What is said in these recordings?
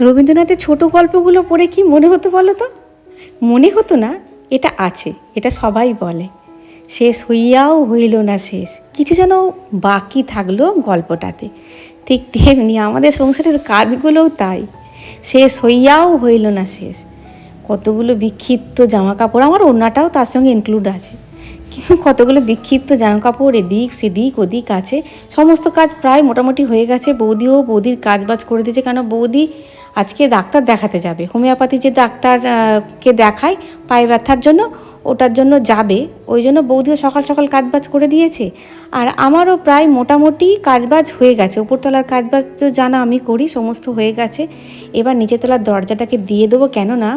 রবীন্দ্রনাথের ছোট গল্পগুলো পড়ে কি মনে হতো বলো তো? মনে হতো না, এটা আছে, এটা সবাই বলে। শেষ হইয়াও হইল না শেষ, কিছু যেন বাকি থাকল গল্পটাতে। ঠিক তেমনি আমাদের সংসারের কাজগুলোও তাই, শেষ হইয়াও হইল না শেষ। কতগুলো বিক্ষিপ্ত জামা কাপড় আমার ওনাটাও তার সঙ্গে ইনক্লুড আছে। কিন্তু কতগুলো বিক্ষিপ্ত জামা কাপড় এদিক সেদিক ওদিক আছে, সমস্ত কাজ প্রায় মোটামুটি হয়ে গেছে। বৌদিও বৌদির কাজ বাজ করে দিয়েছে কেন? বৌদি আজকে ডাক্তার দেখাতে যাবে। হোমিওপ্যাথি যে ডাক্তার আহ, কে দেখায় পায়ে ব্যথার জন্য ওটার জন্য যাবে। ওই জন্য বৌদিও সকাল সকাল কাজবাজ করে দিয়েছে। আর আমারও প্রায় মোটামুটি কাজবাজ হয়ে গেছে। উপরতলার কাজবাজ তো জানা আমি করি সমস্ত হয়ে গেছে। এবার নিচেতলার দরজাটাকে দিয়ে দেবো কেননা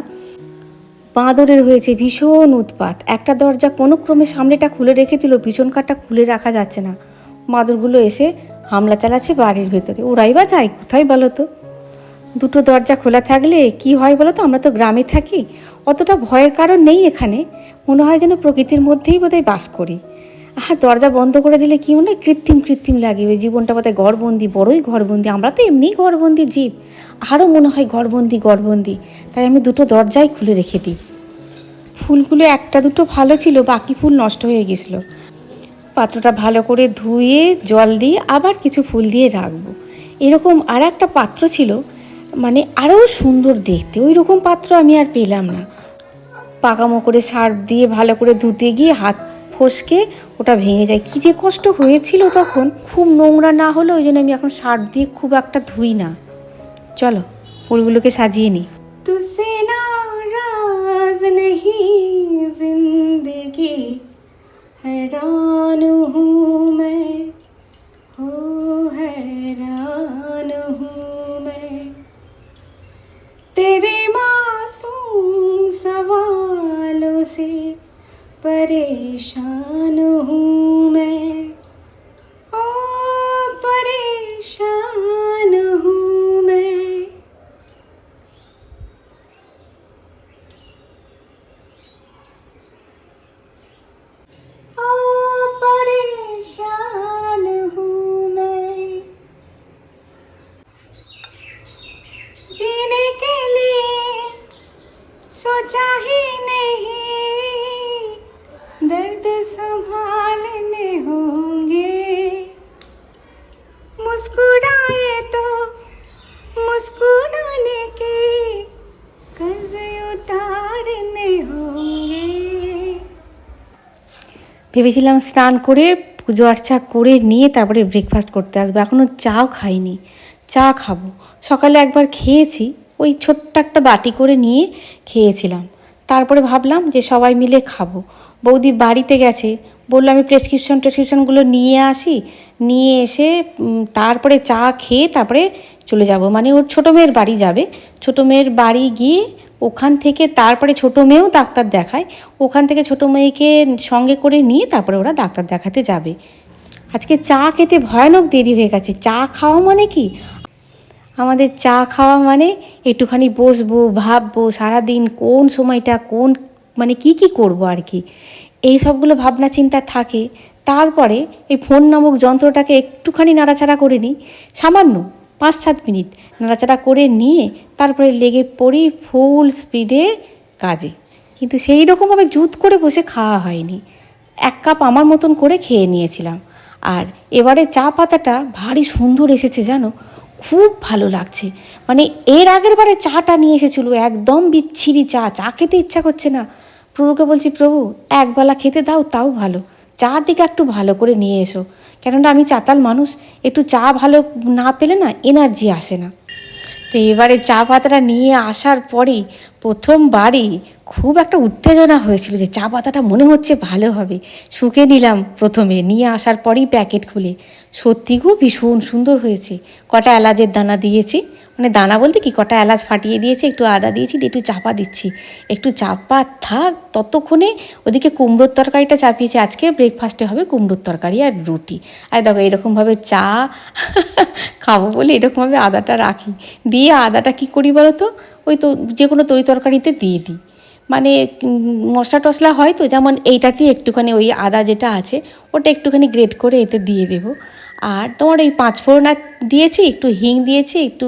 বাঁদরের হয়েছে ভীষণ উৎপাত। একটা দরজা কোনো ক্রমে সামনেটা খুলে রেখেছিল ভীষণ কাঠটা খুলে রাখা যাচ্ছে না। বাঁদরগুলো এসে হামলা চালাচ্ছে বাড়ির ভেতরে। ওরাই বা যায় কোথায় বলো তো? দুটো দরজা খোলা থাকলে কি হয় বলো তো? আমরা তো গ্রামে থাকি। অতটা ভয়ের কারণ নেই এখানে। মনে হয় যেন প্রকৃতির মধ্যেই বোধহয় বাস করি। আর দরজা বন্ধ করে দিলে কি মনে হয় কৃত্রিম কৃত্রিম লাগে। ওই জীবনটা বোধহয় ঘরবন্দি, বড়ই ঘরবন্দি। আমরা তো এমনিই ঘরবন্দি জীব। আরও মনে হয় ঘরবন্দি ঘরবন্দি। তাই আমি দুটো দরজাই খুলে রেখে দিই। ফুলগুলো একটা দুটো ভালো ছিল, বাকি ফুল নষ্ট হয়ে গেছিল। পাত্রটা ভালো করে ধুয়ে, জল দিয়ে আবার কিছু ফুল দিয়ে রাখব। এরকম আর একটা পাত্র ছিল মানে আরও সুন্দর দেখতে ওই রকম পাত্র আমি আর পেলাম না পাকামো করে সার দিয়ে ভালো করে ধুতে গিয়ে হাত ফসকে ওটা ভেঙে যায় কী যে কষ্ট হয়েছিল তখন খুব নোংরা না হলে ওই জন্য আমি এখন সার দিয়ে খুব একটা ধুই না চলো ফুলগুলোকে সাজিয়ে নিই तुझसे नाराज नहीं जिंदगी हैरान हूँ मैं हो हैरान हूँ मैं तेरे मासूम सवालों से परेशान ভেবেছিলাম স্নান করে পুজো আর্চা করে নিয়ে তারপরে ব্রেকফাস্ট করতে আসব। এখনও চাও খাইনি। চা খাব। সকালে একবার খেয়েছি। ওই ছোট্ট একটা বাটি করে নিয়ে খেয়েছিলাম। তারপরে ভাবলাম যে সবাই মিলে খাব। বৌদি বাড়িতে গেছে। বলল, আমি প্রেসক্রিপশন টেসক্রিপশনগুলো নিয়ে আসি। নিয়ে এসে তারপরে চা খেয়ে তারপরে চলে যাব। মানে ওর ছোটো মেয়ের বাড়ি যাবে। ছোটো মেয়ের বাড়ি গিয়ে ওখান থেকে তারপরে ছোটো মেয়েও ডাক্তার দেখায়। ওখান থেকে ছোটো মেয়েকে সঙ্গে করে নিয়ে তারপরে ওরা ডাক্তার দেখাতে যাবে। আজকে চা খেতে ভয়ানক দেরি হয়ে গেছে। চা খাওয়া মানে কি? আমাদের চা খাওয়া মানে একটুখানি বসবো, ভাববো সারাদিন কোন সময়টা, কোন মানে কি কি করব আর কি। এই সবগুলো ভাবনা চিন্তা থাকে। তারপরে এই ফোন নামক যন্ত্রটাকে একটুখানি নাড়াচাড়া করে নিই। সামান্য পাঁচ সাত মিনিট নাড়াচাড়া করে নিয়ে তারপরে লেগে পড়ি ফুল স্পিডে কাজে। কিন্তু সেই রকমভাবে জুত করে বসে খাওয়া হয়নি। এক কাপ আমার মতন করে খেয়ে নিয়েছিলাম। আর এবারে চা পাতাটা ভারী সুন্দর এসেছে জানো? খুব ভালো লাগছে। মানে এর আগের বারে চাটা নিয়ে এসেছিল, একদম বিচ্ছিরি চা। চা খেতে ইচ্ছা করছে না। প্রভুকে বলছি, প্রভু, একবেলা খেতে দাও, তাও ভালো। চাটিকে একটু ভালো করে নিয়ে এসো। কেননা আমি চাতাল মানুষ, একটু চা ভালো না পেলে না এনার্জি আসে না। তো এবারে চা পাতাটা নিয়ে আসার পরেই প্রথমবারই খুব একটা উত্তেজনা হয়েছিল যে চা পাতাটা মনে হচ্ছে ভালো হবে। শুকে নিলাম প্রথমে, নিয়ে আসার পরেই প্যাকেট খুলে। সত্যি খুব ভীষণ সুন্দর হয়েছে। কটা এলাচের দানা দিয়েছি। মানে দানা বলতে কি? কটা এলাচ ফাটিয়ে দিয়েছি, একটু আদা দিয়েছি, দিয়ে একটু চাপা দিচ্ছি। একটু চাপা থাক, ততক্ষণে ওদিকে কুমড়োর তরকারিটা চাপিয়েছি। আজকে ব্রেকফাস্টে হবে কুমড়োর তরকারি আর রুটি। আর দেখো, এরকমভাবে চা খাব বলে এরকমভাবে আদাটা রাখি। দিয়ে আদাটা কি করি বলো তো? ওই তো যে কোনো তরি তরকারিতে দিয়ে দিই। মানে মশলা টশলা হয় তো, যেমন এইটাতেই একটুখানি ওই আদা যেটা আছে, ওটা একটুখানি গ্রেট করে এতে দিয়ে দেবো। আর তোমার ওই পাঁচ ফোড়ন আর দিয়েছি, একটু হিং দিয়েছি, একটু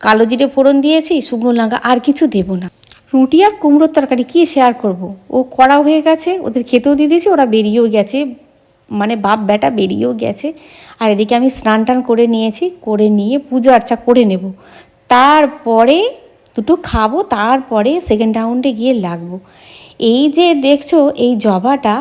কালো জিরে ফোড়ন দিয়েছি, শুকনো লঙ্কা আর কিছু দেবো না। রুটি আর কুমড়োর তরকারি কি শেয়ার করব? ও কড়া হয়ে গেছে, ওদের খেতেও দিয়ে দিয়েছি, ওরা বেরিয়েও গেছে মানে বাপ বেটা বেরিয়েও গেছে। আর এদিকে আমি স্নান টান করে নিয়েছি, করে নিয়ে পুজো আর্চা করে নেব। তারপরে দুটো খাব, তারপরে সেকেন্ড রাউন্ডে গিয়ে লাগবো। এই যে দেখছ, এই জবাটা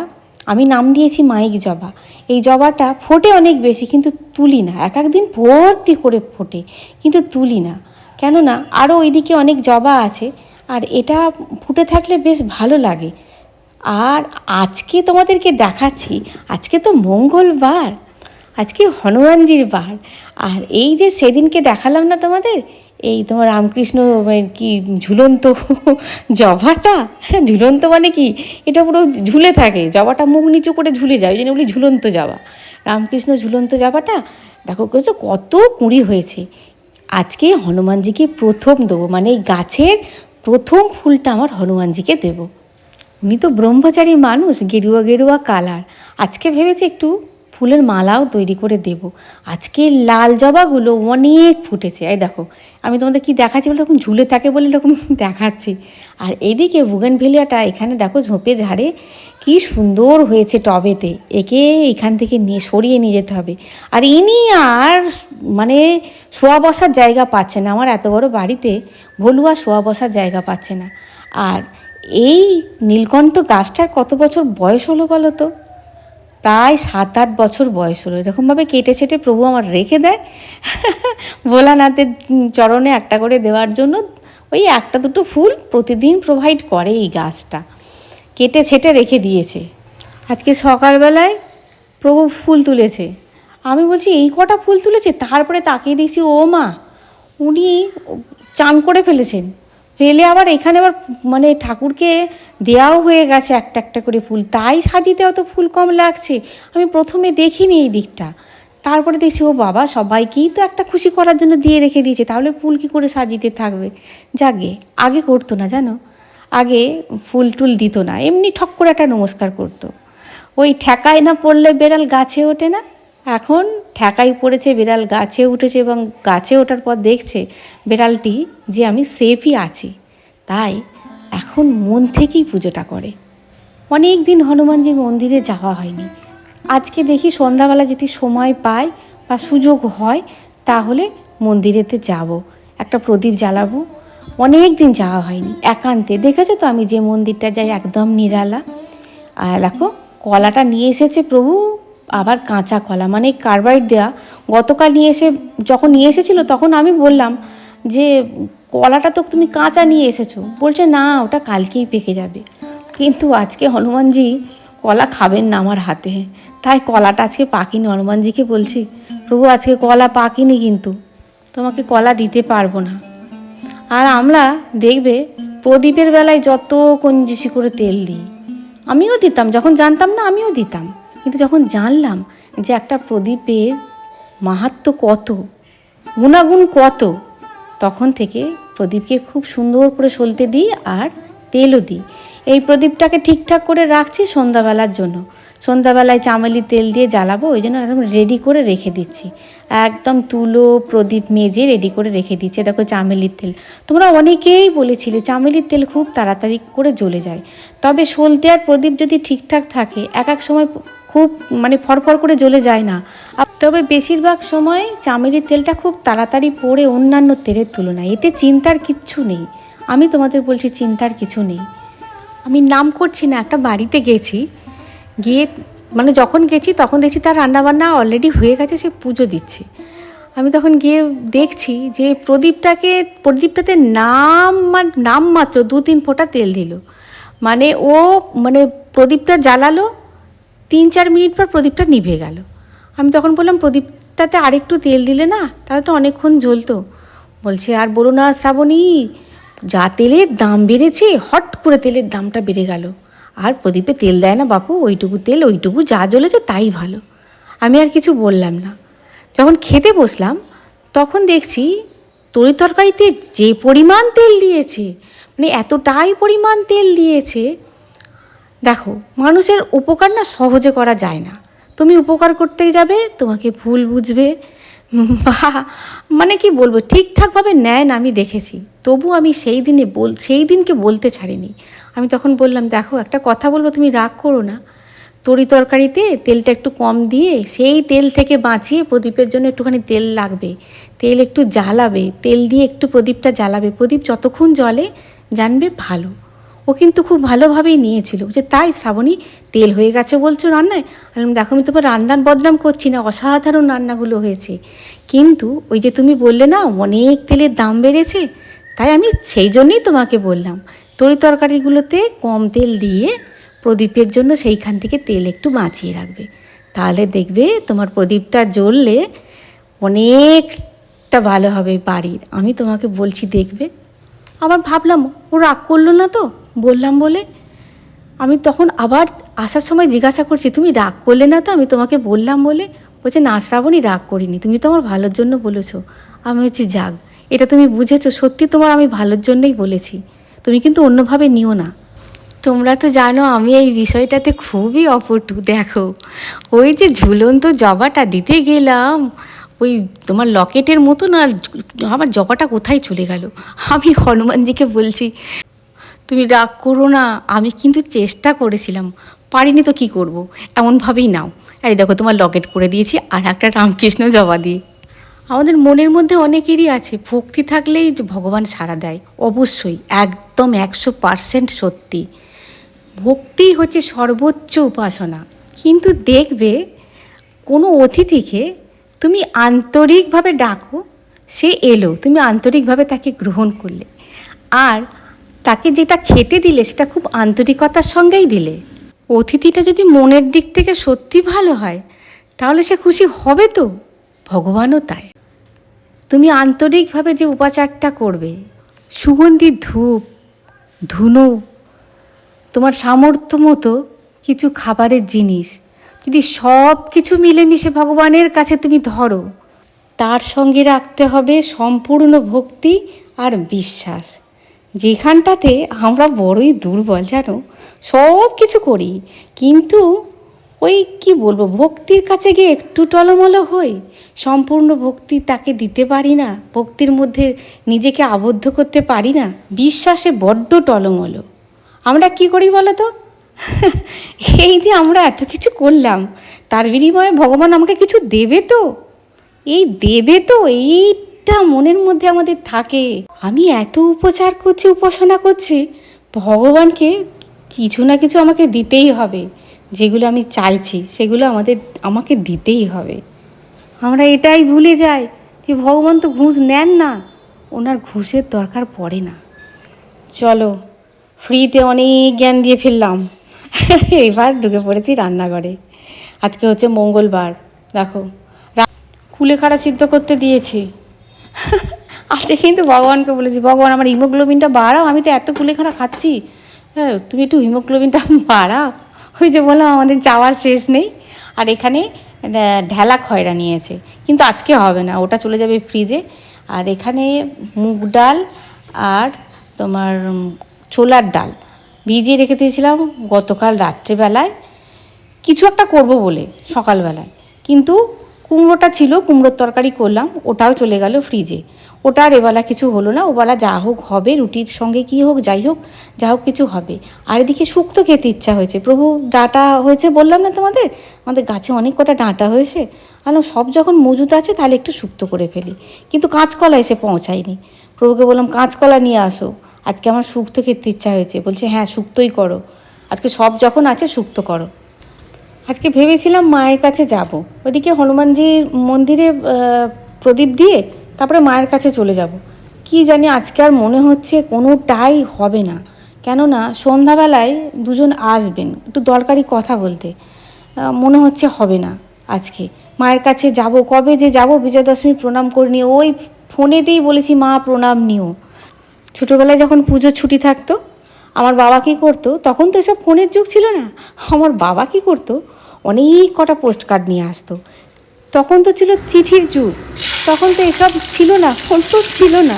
আমি নাম দিয়েছি মাইক জবা। এই জবাটা ফোটে অনেক বেশি, কিন্তু তুলি না। এক এক দিন ভর্তি করে ফোটে, কিন্তু তুলি না। কেননা আরও ওইদিকে অনেক জবা আছে, আর এটা ফুটে থাকলে বেশ ভালো লাগে। আর আজকে তোমাদেরকে দেখাচ্ছি, আজকে তো মঙ্গলবার। আজকে হনুমানজির বার। আর এই যে সেদিনকে দেখালাম না তোমাদের, এই তোমার রামকৃষ্ণ মানে কি ঝুলন্ত জবাটা? ঝুলন্ত মানে কি? এটা পুরো ঝুলে থাকে, জবাটা মুখ নিচু করে ঝুলে যায়, ওই জন্য বলি ঝুলন্ত জবা। রামকৃষ্ণ ঝুলন্ত জবাটা, দেখো কত কুঁড়ি হয়েছে। আজকে হনুমানজিকে প্রথম দেবো মানে এই গাছের প্রথম ফুলটা আমার হনুমানজিকে দেবো। উনি তো ব্রহ্মচারী মানুষ, গেরুয়া গেরুয়া কালার। আজকে ভেবেছি একটু ফুলের মালাও তৈরি করে দেব। আজকে লাল জবাগুলো অনেক ফুটেছে। এই দেখো, আমি তোমাদের কি দেখাচ্ছি বলে তখন ঝুলে থাকে বলে এরকম দেখাচ্ছি। আর এইদিকে বুগেন ভেলিয়াটা এখানে দেখো ঝোপে ঝাড়ে, কি সুন্দর হয়েছে টবেতে। একে এখান থেকে নিয়ে সরিয়ে নিয়ে যেতে হবে। আর ইনি আর মানে শোয়া বসার জায়গা পাচ্ছে না। আমার এত বড় বাড়িতে ভলুয়া শোয়া বসার জায়গা পাচ্ছে না। আর এই নীলকণ্ঠ গাছটার কত বছর বয়স হলো বলো তো? প্রায় সাত আট বছর বয়স হলো। এরকমভাবে কেটে ছেটে প্রভু আমার রেখে দেয়। ভোলানাথের চরণে একটা করে দেওয়ার জন্য ওই একটা দুটো ফুল প্রতিদিন প্রোভাইড করে এই গাছটা। কেটে ছেটে রেখে দিয়েছে। আজকে সকালবেলায় প্রভু ফুল তুলেছে। আমি বলছি, এই কটা ফুল তুলেছে? তারপরে তাকিয়ে দেখছি, ও মা, উনি চান করে ফেলেছেন। ফেলে আবার এখানে আবার মানে ঠাকুরকে দেওয়াও হয়ে গেছে একটা একটা করে ফুল। তাই সাজিতে অত ফুল কম লাগছে। আমি প্রথমে দেখিনি এই দিকটা। তারপরে দেখছি, ও বাবা, সবাইকেই তো একটা খুশি করার জন্য দিয়ে রেখে দিয়েছে। তাহলে ফুল কী করে সাজিতে থাকবে? যাগে আগে করতো না, জানো? আগে ফুল টুল দিত না। এমনি ঠক করে একটা নমস্কার করতো। ওই ঠেকায় না পড়লে বেড়াল গাছে ওঠে না? এখন ঠেকাই পড়েছে, বিড়াল গাছে উঠেছে এবং গাছে ওঠার পর দেখছে বিড়ালটি যে আমি সেফই আছি। তাই এখন মন থেকেই পুজোটা করে। অনেক দিন হনুমানজির মন্দিরে যাওয়া হয়নি। আজকে দেখি সন্ধ্যাবেলা যদি সময় পাই বা সুযোগ হয়, তাহলে মন্দিরেতে যাব। একটা প্রদীপ জ্বালাবো। অনেক দিন যাওয়া হয়নি। একান্তে। দেখেছ তো আমি যে মন্দিরটা যাই, একদম নিরালা। আর দেখো, কলাটা নিয়ে এসেছে প্রভু। আবার কাঁচা কলা মানে কার্বাইড দেয়া, গতকাল নিয়ে এসে যখন নিয়ে এসেছিল তখন আমি বললাম যে, কলাটা তো তুমি কাঁচা নিয়ে এসেছ। বলছে, না, ওটা কালকেই পেকে যাবে। কিন্তু আজকে হনুমানজি কলা খাবেন না আমার হাতে। তাই কলাটা আজকে পাকিনি, হনুমানজিকে বলছি, প্রভু, আজকে কলা পাকিনি কিন্তু, তোমাকে কলা দিতে পারব না। আর আমরা দেখবে প্রদীপের বেলায় যত কঞ্জিসি করে তেল দিই, আমিও দিতাম, যখন জানতাম না, আমিও দিতাম। কিন্তু যখন জানলাম যে একটা প্রদীপের মাহাত্ম কত, গুণাগুণ কত, তখন থেকে প্রদীপকে খুব সুন্দর করে সলতে দিই আর তেলও দিই। এই প্রদীপটাকে ঠিকঠাক করে রাখছি সন্ধ্যাবেলার জন্য। সন্ধ্যাবেলায় চামেলি তেল দিয়ে জ্বালাবো, ওই জন্য একদম রেডি করে রেখে দিচ্ছি। একদম তুলো প্রদীপ মেজে রেডি করে রেখে দিচ্ছে। দেখো চামেলির তেল। তোমরা অনেকেই বলেছিলে চামেলির তেল খুব তাড়াতাড়ি করে জ্বলে যায়। তবে সলতে আর প্রদীপ যদি ঠিকঠাক থাকে, এক এক সময় খুব মানে ফরফর করে জ্বলে যায় না। তবে বেশিরভাগ সময় চামেলির তেলটা খুব তাড়াতাড়ি পড়ে অন্যান্য তেলের তুলনায়। এতে চিন্তার কিচ্ছু নেই। আমি তোমাদের বলছি চিন্তার কিছু নেই। আমি নাম করছি না, একটা বাড়িতে গেছি। গিয়ে মানে যখন গেছি তখন দেখছি তার রান্নাবান্না অলরেডি হয়ে গেছে, সে পুজো দিচ্ছে। আমি তখন গিয়ে দেখছি যে প্রদীপটাকে, প্রদীপটাতে নাম নাম মাত্র দু তিন ফোঁটা তেল দিল। মানে ও মানে প্রদীপটা জ্বালালো তিন চার মিনিট পর প্রদীপটা নিভে গেল। আমি তখন বললাম, প্রদীপটাতে আরেকটু তেল দিলে না? তাহলে তো অনেকক্ষণ জ্বলতো। বলছে, আর বলো না শ্রাবণী, যা তেলের দাম বেড়েছে, হট করে তেলের দামটা বেড়ে গেল। আর প্রদীপে তেল দেয় না বাপু, ওইটুকু তেল, ওইটুকু যা জ্বলেছে তাই ভালো। আমি আর কিছু বললাম না। যখন খেতে বসলাম, তখন দেখছি তরি তরকারিতে যে পরিমাণ তেল দিয়েছে মানে এতটাই পরিমাণ তেল দিয়েছে দেখো, মানুষের উপকার না সহজে করা যায় না। তুমি উপকার করতেই যাবে, তোমাকে ভুল বুঝবে, বা মানে কি বলব, ঠিকঠাকভাবে নেয় না আমি দেখেছি। তবু আমি সেই দিনে বল, সেই দিনকে বলতে ছাড়িনি। আমি তখন বললাম, দেখো, একটা কথা বলব, তুমি রাগ করো না। তরি তরকারিতে তেলটা একটু কম দিয়ে, সেই তেল থেকে বাঁচিয়ে প্রদীপের জন্য একটুখানি তেল লাগবে। তেল একটু জ্বালাবে, তেল দিয়ে একটু প্রদীপটা জ্বালাবে। প্রদীপ যতক্ষণ জলে জানবে ভালো। ও কিন্তু খুব ভালোভাবেই নিয়েছিল। যে তাই শ্রাবণী তেল হয়ে গেছে বলছো রান্নায়? দেখো, আমি তোমার রান্নার বদনাম করছি না, অসাধারণ রান্নাগুলো হয়েছে। কিন্তু ওই যে তুমি বললে না, অনেক তেলের দাম বেড়েছে, তাই আমি সেই জন্যই তোমাকে বললাম, তরি তরকারিগুলোতে কম তেল দিয়ে প্রদীপের জন্য সেইখান থেকে তেল একটু বাঁচিয়ে রাখবে। তাহলে দেখবে তোমার প্রদীপটা জ্বললে অনেকটা ভালো হবে বাড়ির। আমি তোমাকে বলছি, দেখবে আবার ভাবলাম, ও রাগ করল না তো? বললাম বলে, আমি তখন আবার আসার সময় জিজ্ঞাসা করছি, তুমি রাগ করলে না তো? আমি তোমাকে বললাম বলে, বলছে, না শ্রাবণী, রাগ করিনি। তুমি তো আমার ভালোর জন্য বলেছ। আমি হচ্ছে যাক, এটা তুমি বুঝেছ। সত্যি তোমার আমি ভালোর জন্যই বলেছি। তুমি কিন্তু অন্যভাবে নিও না। তোমরা তো জানো, আমি এই বিষয়টাতে খুবই অপটু। দেখো, ওই যে ঝুলন্ত জবাটা দিতে গেলাম। ওই তোমার লকেটের মতো না আমার জবাটা কোথায় চলে গেল? আমি হনুমানজিকে বলছি, তুমি রাগ করো না, আমি কিন্তু চেষ্টা করেছিলাম, পারিনি তো কি করব? এমনভাবেই নাও। এই দেখো, তোমার লকেট করে দিয়েছি, আর একটা রামকৃষ্ণ জবা দিয়ে। আমাদের মনের মধ্যে অনেকেরই আছে, ভক্তি থাকলেই ভগবান সাড়া দেয়, অবশ্যই, একদম একশো পারসেন্ট সত্যি। ভক্তি হচ্ছে সর্বোচ্চ উপাসনা, কিন্তু দেখবে কোনো অতিথিকে তুমি আন্তরিকভাবে ডাকো, সে এলো। তুমি আন্তরিকভাবে তাকে গ্রহণ করলে। আর তাকে যেটা খেতে দিলে, সেটা খুব আন্তরিকতার সঙ্গেই দিলে। অতিথিটা যদি মনের দিক থেকে সত্যি ভালো হয়, তাহলে সে খুশি হবে তো? ভগবানও তাই। তুমি আন্তরিকভাবে যে উপাচারটা করবে, সুগন্ধি ধূপ, ধুনো, তোমার সামর্থ্য মতো কিছু খাবারের জিনিস যদি সব কিছু মিলেমিশে ভগবানের কাছে তুমি ধরো, তার সঙ্গে রাখতে হবে সম্পূর্ণ ভক্তি আর বিশ্বাস। যেখানটাতে আমরা বড়ই দুর্বল, জানো? সব কিছু করি, কিন্তু ওই কি বলব, ভক্তির কাছে গিয়ে একটু টলমলো হই, সম্পূর্ণ ভক্তি তাকে দিতে পারি না, ভক্তির মধ্যে নিজেকে আবদ্ধ করতে পারি না, বিশ্বাসে বড্ড টলমলো। আমরা কি করি বলো তো এই যে আমরা এত কিছু করলাম, তার বিনিময়ে ভগবান আমাকে কিছু দেবে তো? এই দেবে তো, এইটা মনের মধ্যে আমাদের থাকে। আমি এত উপচার করছি, উপাসনা করছি, ভগবানকে কিছু না কিছু আমাকে দিতেই হবে। যেগুলো আমি চাইছি, সেগুলো আমাদের, আমাকে দিতেই হবে। আমরা এটাই ভুলে যাই যে ভগবান তো ঘুষ নেন না, ওনার ঘুষের দরকার পড়ে না। চলো ফ্রিতে অনেক জ্ঞান দিয়ে ফেললাম এবার ঢুকে পড়েছি রান্নাঘরে। আজকে হচ্ছে মঙ্গলবার, দেখো। কুলেখাড়া সিদ্ধ করতে দিয়েছি। আজকে কিন্তু ভগবানকে বলেছি, ভগবান, আমার হিমোগ্লোবিনটা বাড়াও, আমি তো এত কুলেখাড়া খাচ্ছি। হ্যাঁ তুমি একটু হিমোগ্লোবিনটা বাড়াও। ওই যে বললাম, আমাদের চাওয়ার শেষ নেই। আর এখানে ঢেলা খয়রা নিয়েছে। কিন্তু আজকে হবে না, ওটা চলে যাবে ফ্রিজে। আর এখানে মুগ ডাল আর তোমার ছোলার ডাল। ভিজিয়ে রেখে দিয়েছিলাম গতকাল রাত্রেবেলায়। কিছু একটা করব বলে সকালবেলায়। কিন্তু কুমড়োটা ছিল, কুমড়োর তরকারি করলাম, ওটাও চলে গেল ফ্রিজে ওটা আর এবেলা কিছু হলো না, ওবেলা যা হোক হবে, রুটির সঙ্গে কি হোক, যাই হোক, যা হোক কিছু হবে। আর এদিকে শুক্তো খেতে ইচ্ছা হয়েছে। প্রভু, ডাঁটা হয়েছে বললাম না তোমাদের? আমাদের গাছে অনেক কটা ডাঁটা হয়েছে। আমি সব যখন মজুদ আছে তাহলে একটু শুক্তো করে ফেলি। কিন্তু কাঁচকলা এসে পৌঁছায়নি। প্রভুকে বললাম, কাঁচকলা নিয়ে আসো। আজকে আমার শুক্তো খেতে ইচ্ছা হয়েছে। বলছে হ্যাঁ শুক্তোই করো। আজকে সব যখন আছে শুক্তো করো। আজকে ভেবেছিলাম মায়ের কাছে যাব। ওদিকে হনুমানজির মন্দিরে প্রদীপ দিয়ে তারপরে মায়ের কাছে চলে যাব। কি জানি আজকে আর মনে হচ্ছে কোনোটাই হবে না। কেননা সন্ধ্যাবেলায় দুজন আসবেন, একটু দরকারি কথা বলতে। মনে হচ্ছে হবে না আজকে। মায়ের কাছে যাব, কবে যে যাব বিজয়া দশমী প্রণাম করে নিয়ে, ওই ফোনেতেই বলেছি, মা, প্রণাম নিও। ছোটোবেলায় যখন পুজোর ছুটি থাকতো, আমার বাবা কী করতো, তখন তো এসব ফোনের যুগ ছিল না। আমার বাবা কী করতো, অনেক কটা পোস্ট কার্ড নিয়ে আসতো। তখন তো ছিল চিঠির যুগ। তখন তো এসব ছিল না, ফোন তো ছিল না,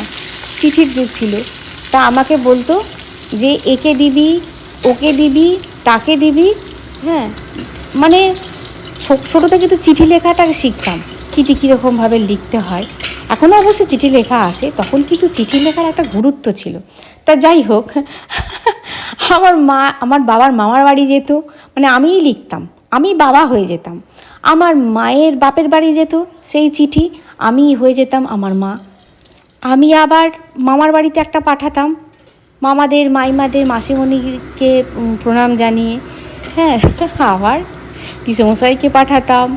চিঠির যুগ ছিল। তা আমাকে বলতো যে, একে দিবি, ওকে দিবি, তাকে দিবি। হ্যাঁ মানে ছোটো থেকে তো চিঠি লেখাটাকে শিখতাম। চিঠি কীরকমভাবে লিখতে হয়? এখনও অবশ্য চিঠি লেখা আছে, তখন কিন্তু চিঠি লেখার একটা গুরুত্ব ছিল। তা যাই হোক, আমার মা, আমার বাবার মামার বাড়ি যেত মানে আমিই লিখতাম, আমি বাবা হয়ে যেতাম। আমার মায়ের বাপের বাড়ি যেত, সেই চিঠি আমি হয়ে যেতাম আমার মা। আমি আবার মামার বাড়িতে একটা পাঠাতাম, মামাদের, মাইমাদের, মাসিমণিকে প্রণাম জানিয়ে। হ্যাঁ আবার পিসমশাইকে পাঠাতাম।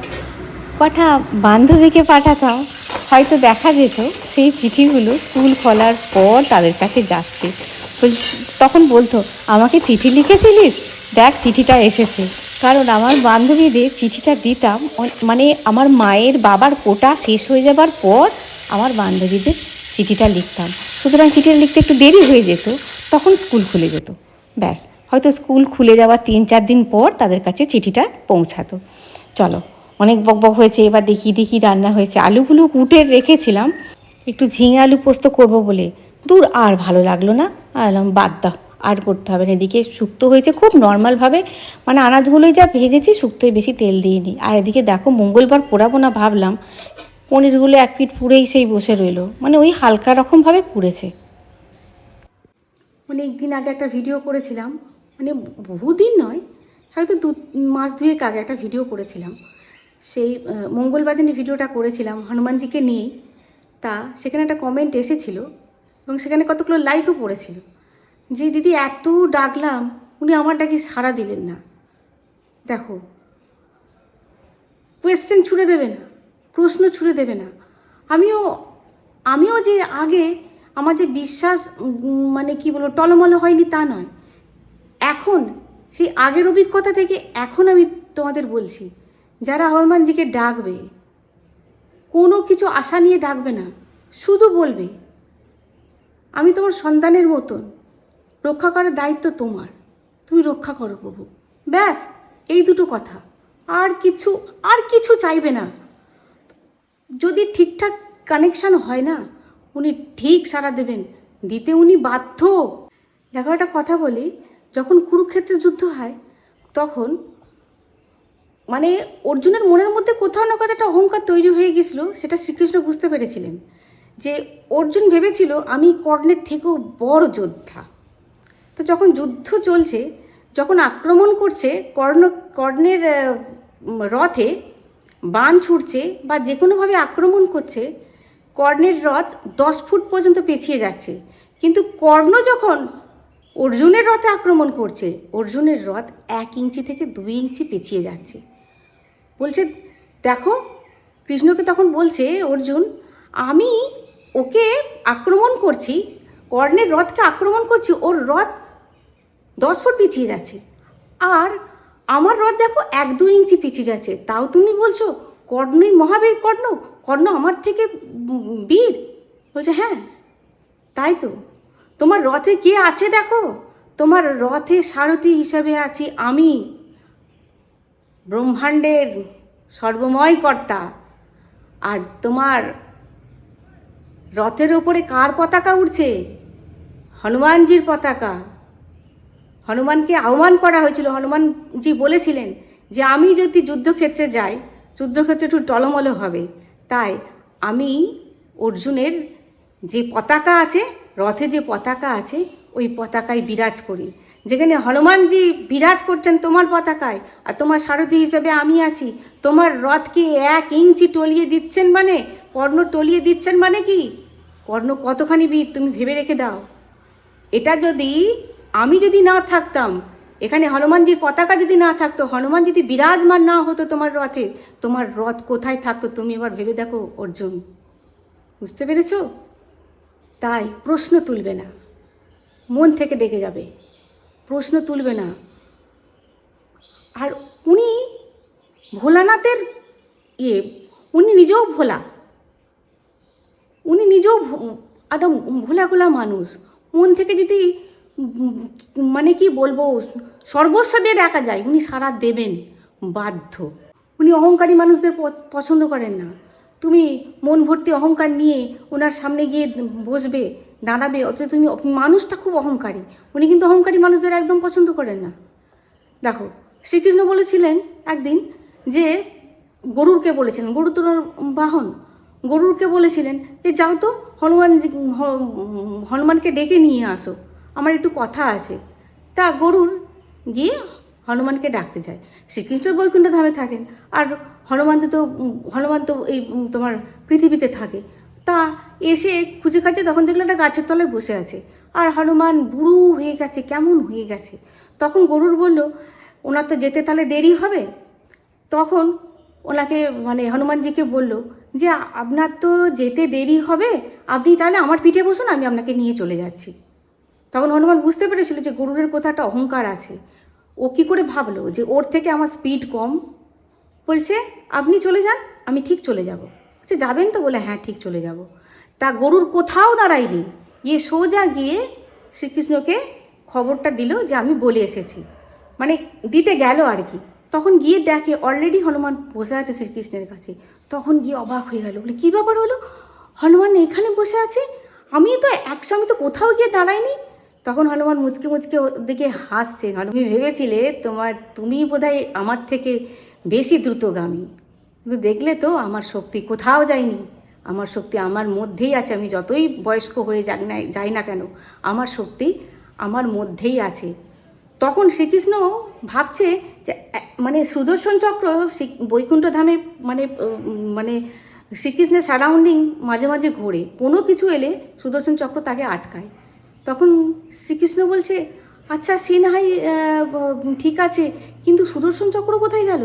কটা বান্ধবীকে পাঠাতাম, হয়তো দেখা যেত, সেই চিঠিগুলো স্কুল খোলার পর তাদের কাছে যাচ্ছে। তখন বলতো, আমাকে চিঠি লিখেছিলিস? দেখ, চিঠিটা এসেছে। কারণ আমার বান্ধবীদের চিঠিটা দিতাম মানে আমার মায়ের বাবার কোটা শেষ হয়ে যাবার পর আমার বান্ধবীদের চিঠিটা লিখতাম। সুতরাং চিঠিটা লিখতে একটু দেরি হয়ে যেত, তখন স্কুল খুলে যেত। ব্যাস, হয়তো স্কুল খুলে যাওয়ার তিন চার দিন পর তাদের কাছে চিঠিটা পৌঁছাতো। চলো অনেক বকবক হয়েছে, এবার দেখি দেখি রান্না হয়েছে। আলুগুলো কুটে রেখেছিলাম। একটু ঝিঙে আলু পোস্ত করব বলে। দূর আর ভালো লাগল না। আলাম বাদ দাও, আর করতে হবে না। এদিকে শুক্তো হয়েছে খুব নর্মালভাবে মানে আনাজগুলোই যা ভেজেছি, শুক্তোয় বেশি তেল দিইনি। আর এদিকে দেখো, মঙ্গলবার পোড়াবো না ভাবলাম। পনিরগুলো এক পিঠ পুড়েই সেই বসে রইল। মানে ওই হালকা রকমভাবে পুড়েছে। অনেক দিন আগে একটা ভিডিও করেছিলাম। মানে বহুদিন নয়, হয়তো দু, মাস দুয়েক আগে একটা ভিডিও করেছিলাম। সেই মঙ্গলবার দিনে ভিডিওটা করেছিলাম হনুমানজিকে নিয়ে। তা সেখানে একটা কমেন্ট এসেছিল এবং সেখানে কতগুলো লাইকও পড়েছিল। যে দিদি এত ডাকলাম, উনি আমার ডাকি সাড়া দিলেন না। দেখো কোয়েশ্চেন ছুড়ে দেবে না, প্রশ্ন ছুড়ে দেবে না। আমিও আমিও যে আগে আমার যে বিশ্বাস মানে কি বলব, টলমল হয়নি তা নয়। এখন, সেই আগের অভিজ্ঞতা থেকে এখন আমি তোমাদের বলছি যারা হনুমানজিকে ডাকবে, কোনো কিছু আশা নিয়ে ডাকবে না, শুধু বলবে, আমি তোমার সন্তানের মতন, রক্ষা করার দায়িত্ব তোমার, তুমি রক্ষা করো প্রভু। ব্যাস, এই দুটো কথা। আর কিছু আর কিছু চাইবে না। যদি ঠিকঠাক কানেকশান হয় না, উনি ঠিক সাড়া দেবেন, দিতে উনি বাধ্য। দেখো একটা কথা বলি, যখন কুরুক্ষেত্রে যুদ্ধ হয়, তখন মানে অর্জুনের মনের মধ্যে কোথাও না কোথাও একটা অহংকার তৈরি হয়ে গেছিল, সেটা শ্রীকৃষ্ণ বুঝতে পেরেছিলেন। যে অর্জুন ভেবেছিল, আমি কর্ণের থেকেও বড় যোদ্ধা। তো যখন যুদ্ধ চলছে, যখন আক্রমণ করছে, কর্ণ, কর্ণের রথে বান ছুটছে বা যে কোনোভাবে আক্রমণ করছে, কর্ণের রথ দশ ফুট পর্যন্ত পেছিয়ে যাচ্ছে। কিন্তু কর্ণ যখন অর্জুনের রথে আক্রমণ করছে, অর্জুনের রথ এক ইঞ্চি থেকে দুই ইঞ্চি পেছিয়ে যাচ্ছে। বলছে, দেখো, কৃষ্ণকে তখন বলছে, অর্জুন, আমি ওকে আক্রমণ করছি, কর্ণের রথকে আক্রমণ করছি, ওর রথ দশ ফুট পিছিয়ে যাচ্ছে। আর আমার রথ দেখো এক দু ইঞ্চি পিছিয়ে যাচ্ছে। তাও তুমি বলছো, কর্ণই মহাবীর কর্ণ কর্ণ আমার থেকে বীর? বলছে হ্যাঁ তাই তো। তোমার রথে কে আছে দেখো? তোমার রথে সারথি হিসাবে আছি আমি। ব্রহ্মাণ্ডের সর্বময় কর্তা। আর তোমার রথের ওপরে কার পতাকা উঠছে হনুমানজির পতাকা। হনুমানকে আহ্বান করা হয়েছিল। হনুমানজি বলেছিলেন যে, আমি যদি যুদ্ধক্ষেত্রে যাই, যুদ্ধক্ষেত্রে একটু টলমল হবে। তাই আমি অর্জুনের যে পতাকা আছে, রথে যে পতাকা আছে, ওই পতাকায় বিরাজ করি। যেখানে হনুমানজি বিরাজ করছেন, তোমার পতাকায় আর তোমার সারথি হিসেবে আমি আছি। তোমার রথকে এক ইঞ্চি টলিয়ে দিচ্ছেন মানে? কর্ণ টলিয়ে দিচ্ছেন মানে কি? কর্ণ কতখানি বীর, তুমি ভেবে রেখে দাও। এটা যদি আমি যদি না থাকতাম, এখানে হনুমানজির পতাকা যদি না থাকতো, হনুমান যদি বিরাজমান না হতো তোমার রথে, তোমার রথ কোথায় থাকতো তুমি এবার ভেবে দেখো, অর্জুন। বুঝতে পেরেছ? তাই প্রশ্ন তুলবে না। মন থেকে ডেকে যাবে। প্রশ্ন তুলবে না। আর উনি ভোলানাথের ইয়ে উনি নিজেও ভোলা। উনি নিজেও একদম ভোলা গোলা মানুষ। মন থেকে যদি মানে কি বলব, সর্বস্ব দিয়ে ডাকা যায়, উনি সারা দেবেন, বাধ্য। উনি অহংকারী মানুষদের পছন্দ করেন না। তুমি মন ভর্তি অহংকার নিয়ে ওনার সামনে গিয়ে বসবে দাঁড়াবে, অথচ তুমি মানুষটা খুব অহংকারী। উনি কিন্তু অহংকারী মানুষদের একদম পছন্দ করেন না। দেখো, শ্রীকৃষ্ণ বলেছিলেন একদিন যে গরুরকে বলেছিলেন গরু তো ওনার বাহন। গরুরকে বলেছিলেন যে, যাও তো হনুমান হনুমানকে ডেকে নিয়ে আসো। আমার একটু কথা আছে। তা গরুর গিয়ে হনুমানকে ডাকতে যায়। শ্রীকৃষ্ণ বৈকুণ্ঠ ধামে থাকেন। আর হনুমান তো হনুমান তো এই তোমার পৃথিবীতে থাকে। তা এসে খুঁজে খাচ্ছে তখন দেখল একটা গাছের তলায় বসে আছে। আর হনুমান বুড়ো হয়ে গেছে, কেমন হয়ে গেছে? তখন গরুর বলল, ওনার তো যেতে তাহলে দেরি হবে? তখন ওনাকে মানে হনুমানজিকে বলল, যে আপনার তো যেতে দেরি হবে, আপনি তাহলে আমার পিঠে বসুন, আমি আপনাকে নিয়ে চলে যাচ্ছি। তখন হনুমান বুঝতে পেরেছিল যে গরুরের কোথাও একটা অহংকার আছে। ও কি করে ভাবলো যে ওর থেকে আমার স্পিড কম? বলছে, আপনি চলে যান, আমি ঠিক চলে যাব। বলছে যাবেন তো বলে হ্যাঁ ঠিক, চলে যাব। তা গরুর কোথাও দাঁড়ায়নি। গিয়ে সোজা গিয়ে শ্রীকৃষ্ণকে খবরটা দিল যে আমি বলে এসেছি। মানে দিতে গেল আর কি। তখন গিয়ে দেখে অলরেডি হনুমান বসে আছে শ্রীকৃষ্ণের কাছে। তখন গিয়ে অবাক হয়ে গেল। বলে, কী ব্যাপার হলো? হনুমান এখানে বসে আছে? আমি তো একসঙ্গে তো কোথাও গিয়ে দাঁড়াইনি? তখন হনুমান মুচকে মুচকে ওর দিকে হাসছে তুমি ভেবেছিলে তোমার, তুমি বোধহয় আমার থেকে বেশি দ্রুতগামী। কিন্তু দেখলে তো আমার শক্তি কোথাও যায়নি। আমার শক্তি আমার মধ্যেই আছে। আমি যতই বয়স্ক হয়ে যাই না যাই না কেন, আমার শক্তি আমার মধ্যেই আছে। তখন শ্রীকৃষ্ণ ভাবছে যে মানে সুদর্শন চক্র বৈকুণ্ঠ ধামে মানে মানে শ্রীকৃষ্ণের সারাউন্ডিং মাঝে মাঝে ঘোরে। কোনো কিছু এলে সুদর্শন চক্র তাকে আটকায়। তখন শ্রীকৃষ্ণ বলছে আচ্ছা সে ঠিক আছে, কিন্তু সুদর্শন চক্র কোথায় গেল?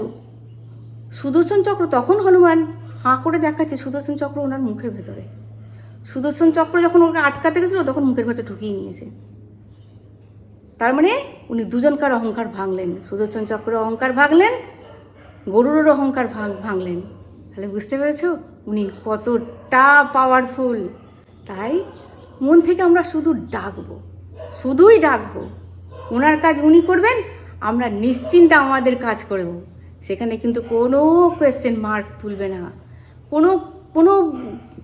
সুদর্শন চক্র তখন হনুমান হাঁ করে দেখাচ্ছে সুদর্শন চক্র ওনার মুখের ভেতরে। সুদর্শন চক্র যখন ওকে আটকাতে গেছিল, তখন মুখের ভেতরে ঢুকিয়ে নিয়েছে। তার মানে উনি দুজনকার অহংকার ভাঙলেন। সুদর্শন চক্র অহংকার ভাঙলেন গরুরের অহংকার ভাঙ, ভাঙলেন। তাহলে বুঝতে পেরেছ? উনি কতটা পাওয়ারফুল তাই মন থেকে আমরা শুধু ডাকবো, শুধুই ডাকবো। ওনার কাজ উনি করবেন, আমরা নিশ্চিন্তে আমাদের কাজ করব। সেখানে কিন্তু কোনো কোয়েশ্চেন মার্ক তুলবে না। কোনো কোনো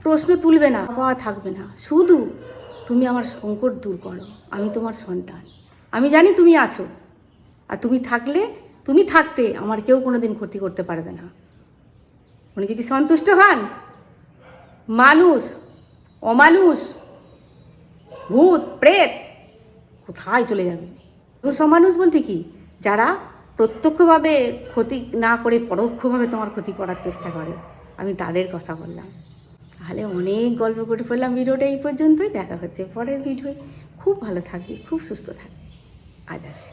প্রশ্ন তুলবে না। পাওয়া থাকবে না। শুধু তুমি আমার সংকট দূর করো। আমি তোমার সন্তান। আমি জানি তুমি আছো। আর তুমি থাকলে, তুমি থাকতে আমার কেউ কোনো দিন ক্ষতি করতে পারবে না। উনি যদি সন্তুষ্ট হন, মানুষ, অমানুষ, ভূত, প্রেত, কোথায় চলে যাবে? মানুষ, অমানুষ বলতে কি? যারা প্রত্যক্ষভাবে ক্ষতি না করে পরোক্ষভাবে তোমার ক্ষতি করার চেষ্টা করে। আমি তাদের কথা বললাম। তাহলে অনেক গল্প করে ফেললাম। ভিডিওটা এই পর্যন্তই। দেখা হচ্ছে পরের ভিডিওয়। খুব ভালো থাকবে, খুব সুস্থ থাকবে। আজ আসি।